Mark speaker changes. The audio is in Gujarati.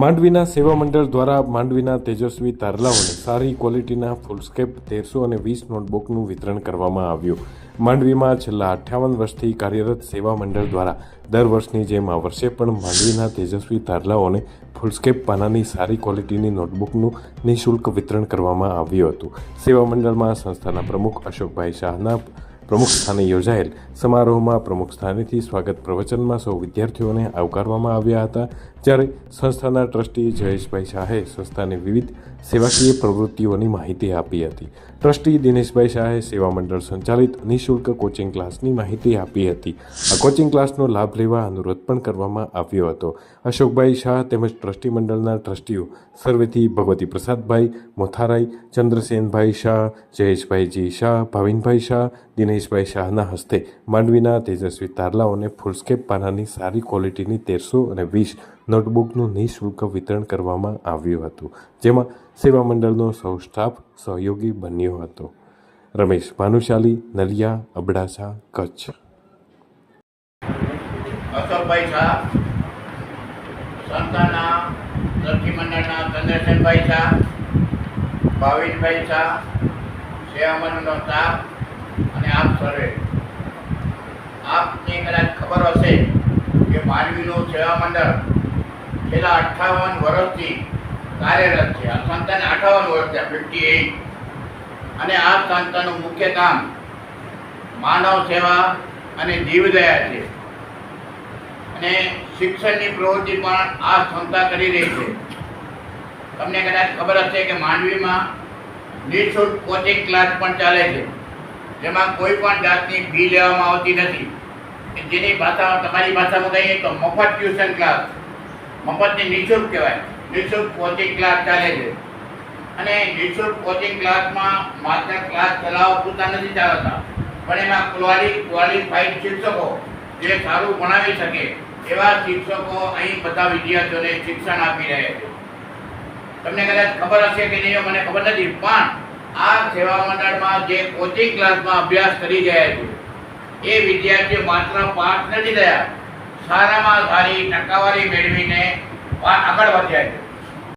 Speaker 1: માંડવીના સેવા મંડળ દ્વારા માંડવીના તેજસ્વી તારલાઓને સારી ક્વોલિટીના ફૂલસ્કેપ તેરસો અને વીસ નોટબુકનું વિતરણ કરવામાં આવ્યું. માંડવીમાં છેલ્લા અઠ્ઠાવન વર્ષથી કાર્યરત સેવા મંડળ દ્વારા દર વર્ષની જેમ આ વર્ષે પણ માંડવીના તેજસ્વી તારલાઓને ફૂલસ્કેપ પાનાની સારી ક્વોલિટીની નોટબુકનું નિઃશુલ્ક વિતરણ કરવામાં આવ્યું હતું. સેવા મંડળમાં સંસ્થાના પ્રમુખ અશોકભાઈ શાહના પ્રમુખ સ્થાને યોજાયેલ સમારોહમાં પ્રમુખ સ્થાનેથી સ્વાગત પ્રવચનમાં સૌ વિદ્યાર્થીઓને આવકારવામાં આવ્યા હતા, જ્યારે સંસ્થાના ટ્રસ્ટી જયેશભાઈ શાહે સંસ્થાની વિવિધ સેવાકીય પ્રવૃત્તિઓની માહિતી આપી હતી. ટ્રસ્ટી દિનેશભાઈ શાહે સેવા મંડળ સંચાલિત નિઃશુલ્ક કોચિંગ ક્લાસની માહિતી આપી હતી. આ કોચિંગ ક્લાસનો લાભ લેવા અનુરોધ પણ કરવામાં આવ્યો હતો. અશોકભાઈ શાહ તેમજ ટ્રસ્ટી મંડળના ટ્રસ્ટીઓ સર્વેથી ભગવતી પ્રસાદભાઈ, મોથારાઈ, ચંદ્રસેનભાઈ શાહ, જયેશભાઈજી શાહ, ભાવિનભાઈ શાહ દિનેશભાઈ શાહના હસ્તે માંડવીના તેજસ્વી તારલાઓને ફૂલસ્કેપ પાનાની સારી ક્વોલિટીની તેરસો અને વીસ નોટબુકનું નિઃશુલ્ક વિતરણ કરવામાં આવ્યું હતું, જેમાં સેવા મંડળનો સૌ સ્ટાફ સહયોગી બન્યો હતો. રમેશ ભાનુશાલી, નલિયા, અબડાસા, કચ્છ.
Speaker 2: અશોકભાઈ શાહ સેવા મંડળનો સ્ટાફ અને આપ સર્વે. આપને કદાચ ખબર હશે કે માનવીનું સેવા મંડળ છેલ્લા અઠાવન વર્ષથી કાર્યરત છે. આ સંતાને અઠાવન વર્ષ થયા ફિફ્ટી એઇટ અને આ સંતાનું મુખ્ય કામ માનવ સેવા અને જીવદયા છે. અને શિક્ષણની પ્રવૃત્તિ પણ આ સંસ્થા કરી રહી છે. તમને કદાચ ખબર હશે કે માંડવીમાં નિઃશુલ્ક કોચિંગ ક્લાસ પણ ચાલે છે. જેમાં કોઈ પણ જાતની ફી લેવામાં આવતી નથી. જેની ભાષામાં તમારી ભાષામાં કહીએ તો મફત ટ્યુશન ક્લાસ મફતની નિઃશુલ્ક કહેવાય. નિઃશુલ્ક કોચિંગ ક્લાસ ચાલે છે. અને નિઃશુલ્ક કોચિંગ ક્લાસમાં માત્ર ક્લાસ ચલાવવા પૂરતા નથી ચાલતા. પણ એમાં ક્વોલી ક્વોલિફાઈડ શિક્ષકો જે સારું ભણાવી શકે એવા શિક્ષકો અહીં બધા વિદ્યાર્થીઓને શિક્ષણ આપી રહ્યા છે. તમને કદાચ ખબર હશે કે નહીં, મને ખબર નથી, પણ આ સેવા મંડળમાં જે કોચિંગ ક્લાસમાં અભ્યાસ કરી રહ્યા છે, એ વિદ્યાર્થીઓ માત્ર પાસ નથી થયા, સારામાં સારી ટકાવારી મેળવીને આગળ વધ્યા છે.